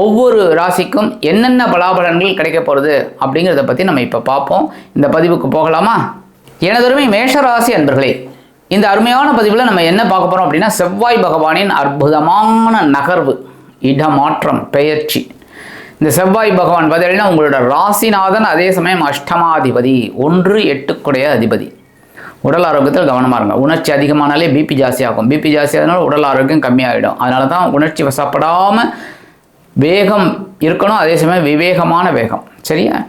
ஒவ்வொரு ராசிக்கும் என்னென்ன பலாபலன்கள் கிடைக்க போகிறது அப்படிங்கிறத பற்றி நம்ம இப்போ பார்ப்போம். இந்த பதிவுக்கு போகலாமா? எனதருமை மேஷ ராசி அன்பர்களே இந்த அருமையான பதிவில் நம்ம என்ன பார்க்க போகிறோம் அப்படின்னா செவ்வாய் பகவானின் அற்புதமான நகர்வு இடமாற்றம் பெயர்ச்சி. இந்த செவ்வாய் பகவான் பார்த்தீங்கன்னா உங்களோட ராசிநாதன் அதே சமயம் அஷ்டமாதிபதி ஒன்று எட்டுக்குடைய அதிபதி. உடல் ஆரோக்கியத்தில் கவனமாக இருங்க. உணர்ச்சி அதிகமானாலே பிபி ஜாஸ்தியாகும் பிபி ஜாஸ்தியாகனால உடல் ஆரோக்கியம் கம்மியாகிடும் அதனால தான் உணர்ச்சி வசப்படாமல் வேகம் இருக்கணும் அதே சமயம் விவேகமான வேகம். சரியா?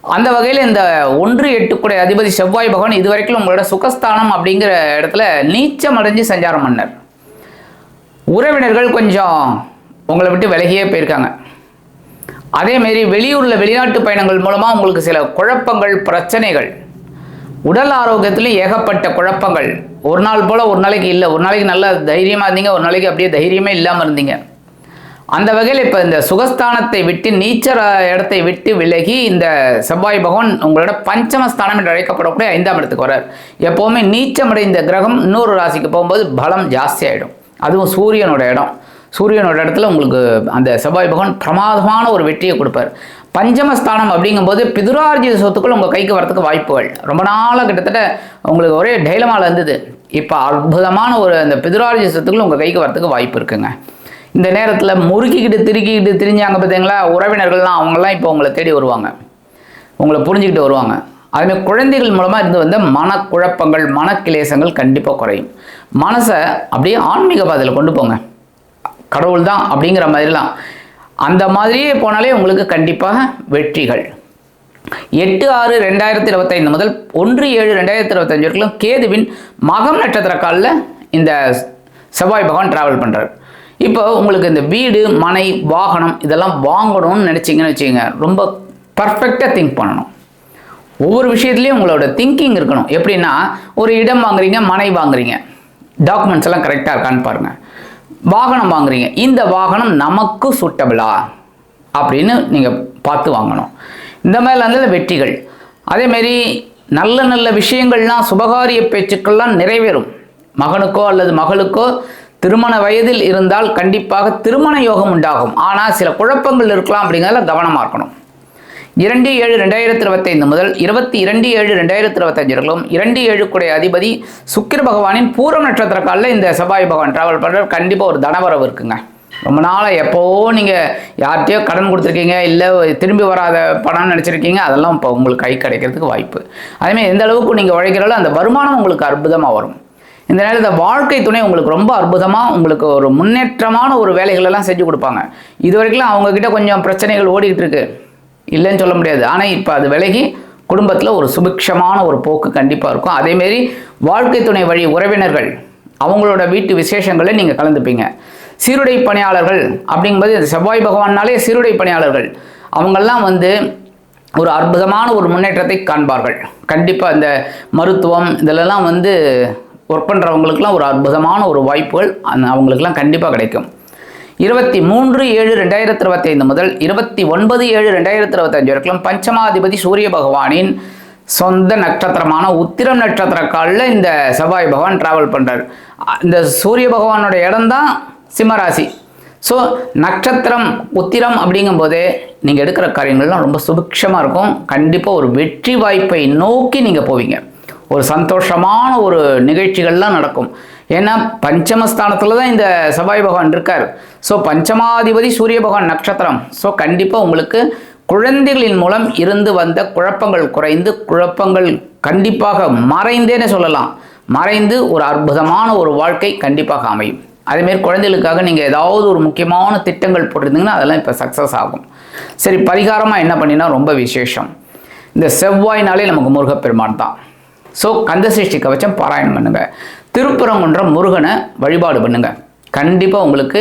அந்த வகையில் இந்த ஒன்று எட்டுக்குடைய அதிபதி செவ்வாய் பகவான் இதுவரைக்கும் உங்களோட சுகஸ்தானம் அப்படிங்கிற இடத்துல நீச்சம் அடைஞ்சு சஞ்சாரம் பண்ணார். உறவினர்கள் கொஞ்சம் உங்களை விட்டு விலகியே போயிருக்காங்க. அதேமாரி வெளியூரில் வெளிநாட்டு பயணங்கள் மூலமாக உங்களுக்கு சில குழப்பங்கள் பிரச்சனைகள். உடல் ஆரோக்கியத்திலும் ஏகப்பட்ட குழப்பங்கள். ஒரு நாள் போல் ஒரு நாளைக்கு இல்லை. ஒரு நாளைக்கு நல்லா தைரியமாக இருந்தீங்க. ஒரு நாளைக்கு அப்படியே தைரியமே இல்லாமல் இருந்தீங்க. அந்த வகையில் இப்போ இந்த சுகஸ்தானத்தை விட்டு நீச்சர இடத்தை விட்டு விலகி இந்த செவ்வாய் பகவான் உங்களோட பஞ்சமஸ்தானம் என்று அழைக்கப்படக்கூடிய ஐந்தாம் இடத்துக்கு வரார் எப்போவுமே நீச்சமடைந்த கிரகம் இன்னொரு ராசிக்கு போகும்போது பலம் ஜாஸ்தி ஆகிடும் அதுவும் சூரியனோட இடம். சூரியனோட இடத்துல உங்களுக்கு அந்த செவ்வாய் பகவான் பிரமாதமான ஒரு வெற்றியை கொடுப்பார். பஞ்சமஸ்தானம் அப்படிங்கும்போது பிதுரார்ஜித சொத்துக்கள் உங்கள் கைக்கு வரத்துக்கு வாய்ப்புகள். ரொம்ப நாளாக கிட்டத்தட்ட உங்களுக்கு ஒரே டைலமாவில் இருந்தது. இப்போ அற்புதமான ஒரு அந்த பிதுரார்ஜித சொத்துக்கள் உங்கள் கைக்கு வரத்துக்கு வாய்ப்பு இருக்குங்க. இந்த நேரத்தில் முறுக்கிக்கிட்டு திருக்கிக்கிட்டு திரிஞ்சாங்க பார்த்தீங்களா உறவினர்கள்லாம் அவங்களாம் இப்போ உங்களை தேடி வருவாங்க. உங்களை புரிஞ்சுக்கிட்டு வருவாங்க. அதுமாதிரி குழந்தைகள் மூலமாக இருந்து வந்த மனக்குழப்பங்கள் மனக்கிலேசங்கள் கண்டிப்பாக குறையும். மனசை அப்படியே ஆன்மீக பாதையில் கொண்டு போங்க. கடவுள் தான் அப்படிங்கிற மாதிரிலாம். அந்த மாதிரியே போனாலே உங்களுக்கு கண்டிப்பாக வெற்றிகள். எட்டு ஆறு ரெண்டாயிரத்தி இருபத்தைந்து முதல் ஒன்று ஏழு ரெண்டாயிரத்தி இருபத்தஞ்சு வரைக்கும் கேதுவின் மகம் நட்சத்திர காலில் இந்த செவ்வாய் பகவான் ட்ராவல் பண்ணுறார் இப்போ உங்களுக்கு இந்த வீடு மனை வாகனம் இதெல்லாம் வாங்கணும்னு நினச்சிங்கன்னு வச்சுக்கோங்க. ரொம்ப பர்ஃபெக்டாக திங்க் பண்ணணும். ஒவ்வொரு விஷயத்துலையும் உங்களோட திங்கிங் இருக்கணும். எப்படின்னா ஒரு இடம் வாங்குறீங்க மனை வாங்குறீங்க. டாக்குமெண்ட்ஸ் எல்லாம் கரெக்டாக இருக்கான்னு பாருங்கள் வாகனம் வாங்குறீங்க. இந்த வாகனம் நமக்கு சூட்டபிளா அப்படின்னு நீங்கள் பார்த்து வாங்கணும். இந்த மாதிரி வெற்றிகள். அதேமாரி நல்ல நல்ல விஷயங்கள்லாம் சுபகாரிய பேச்சுக்கள்லாம் நிறைவேறும். மகனுக்கோ அல்லது மகளுக்கோ திருமண வயதில் இருந்தால் கண்டிப்பாக திருமண யோகம் உண்டாகும். ஆனால் சில குழப்பங்கள் இருக்கலாம் அப்படிங்கிறதுல கவனமாக இருக்கணும். இரண்டு ஏழு ரெண்டாயிரத்தி இருபத்தைந்து முதல் இருபத்தி இரண்டு ஏழு ரெண்டாயிரத்தி இருபத்தஞ்சு வரைக்கும் இரண்டு ஏழுக்குடைய அதிபதி சுக்கிர பகவானின் பூர்வ நட்சத்திர காலில் இந்த செவ்வாய் பகவான் டிராவல் பண்ணுற கண்டிப்பாக ஒரு தனவரவு இருக்குங்க. ரொம்ப நாளாக எப்போவோ நீங்கள் யார்கிட்டயோ கடன் கொடுத்துருக்கீங்க இல்லை திரும்பி வராத பணம்னு நினச்சிருக்கீங்க அதெல்லாம் இப்போ உங்களுக்கு கை கிடைக்கிறதுக்கு வாய்ப்பு. அதேமாதிரி எந்த அளவுக்கு நீங்கள் உழைக்கிறாலோ அந்த வருமானம் உங்களுக்கு அற்புதமாக வரும். இந்த நேரத்தில் வாழ்க்கை துணை உங்களுக்கு ரொம்ப அற்புதமாக உங்களுக்கு ஒரு முன்னேற்றமான ஒரு வேலைகளெல்லாம் செஞ்சு கொடுப்பாங்க. இது வரைக்கும் அவங்கக்கிட்ட கொஞ்சம் பிரச்சனைகள் ஓடிக்கிட்டு இருக்கு. இல்லைன்னு சொல்ல முடியாது. ஆனால் இப்போ அது விலகி குடும்பத்தில் ஒரு சுபிக்ஷமான ஒரு போக்கு கண்டிப்பாக இருக்கும். அதேமாரி வாழ்க்கை துணை வழி உறவினர்கள் அவங்களோட வீட்டு விசேஷங்களை நீங்கள் கலந்துப்பீங்க. சீருடை பணியாளர்கள் அப்படிங்கும்போது இந்த செவ்வாய் பகவான்னாலே சீருடை பணியாளர்கள். அவங்கெல்லாம் வந்து ஒரு அற்புதமான ஒரு முன்னேற்றத்தை காண்பார்கள். கண்டிப்பாக இந்த மருத்துவம் இதிலெல்லாம் வந்து ஒர்க் பண்ணுறவங்களுக்குலாம் ஒரு அற்புதமான ஒரு வாய்ப்புகள் அந்த அவங்களுக்குலாம் கண்டிப்பாக கிடைக்கும். இருபத்தி மூன்று ஏழு ரெண்டாயிரத்தி இருபத்தைந்து முதல் இருபத்தி ஒன்பது ஏழு ரெண்டாயிரத்தி இருபத்தஞ்சு வரைக்கும் பஞ்சமாதிபதி சூரிய பகவானின் சொந்த நட்சத்திரமான உத்திரம் நட்சத்திர காலில் இந்த செவ்வாய் பகவான் டிராவல் பண்ணுறார் இந்த சூரிய பகவானோட இடம்தான் சிம்மராசி. ஸோ நட்சத்திரம் உத்திரம் அப்படிங்கும்போதே நீங்கள் எடுக்கிற காரியங்கள்லாம் ரொம்ப சுபிக்ஷமாக இருக்கும். கண்டிப்பாக ஒரு வெற்றி வாய்ப்பை நோக்கி நீங்கள் போவீங்க. ஒரு சந்தோஷமான ஒரு நிகழ்ச்சிகள்லாம் நடக்கும். ஏன்னா பஞ்சமஸ்தானத்தில் தான் இந்த செவ்வாய் பகவான் இருக்கார். ஸோ பஞ்சமாதிபதி சூரிய பகவான் நட்சத்திரம். ஸோ கண்டிப்பாக உங்களுக்கு குழந்தைகளின் மூலம் இருந்து வந்த குழப்பங்கள் குறைந்து குழப்பங்கள் கண்டிப்பாக மறைந்தேன்னு சொல்லலாம். மறைந்து ஒரு அற்புதமான ஒரு வாழ்க்கை கண்டிப்பாக அமையும். அதேமாரி குழந்தைகளுக்காக நீங்கள் ஏதாவது ஒரு முக்கியமான திட்டங்கள் போட்டிருந்தீங்கன்னா அதெல்லாம் இப்போ சக்ஸஸ் ஆகும். சரி பரிகாரமாக என்ன பண்ணினா ரொம்ப விசேஷம். இந்த செவ்வாய்னாலே நமக்கு முருகப்பெருமான் தான். ஸோ கந்தசஷ்டி கவச்சம் பாராயணம் பண்ணுங்கள் திருப்புறங்குன்ற முருகனை வழிபாடு பண்ணுங்கள் கண்டிப்பாக உங்களுக்கு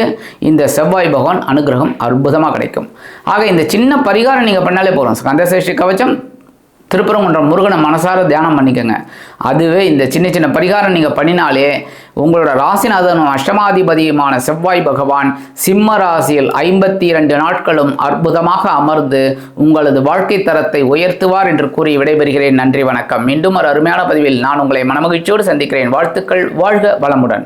இந்த செவ்வாய் பகவான் அனுகிரகம் அற்புதமாக கிடைக்கும். ஆக இந்த சின்ன பரிகாரம் நீங்கள் பண்ணாலே போதும். கந்தசஷ்டி கவச்சம் திருப்பரங்குன்றம் முருகனை மனசார தியானம் பண்ணிக்கோங்க. அதுவே இந்த சின்ன சின்ன பரிகாரம் நீங்கள் பண்ணினாலே உங்களோட ராசிநாதனும் அஷ்டமாதிபதியுமான செவ்வாய் பகவான் சிம்ம ராசியில் ஐம்பத்தி இரண்டு நாட்களும் அற்புதமாக அமர்ந்து உங்களது வாழ்க்கை தரத்தை உயர்த்துவார் என்று கூறி விடைபெறுகிறேன். நன்றி வணக்கம். மீண்டும் ஒரு அருமையான பதிவில் நான் உங்களை மனமகிழ்ச்சியோடு சந்திக்கிறேன். வாழ்த்துக்கள். வாழ்க வளமுடன்.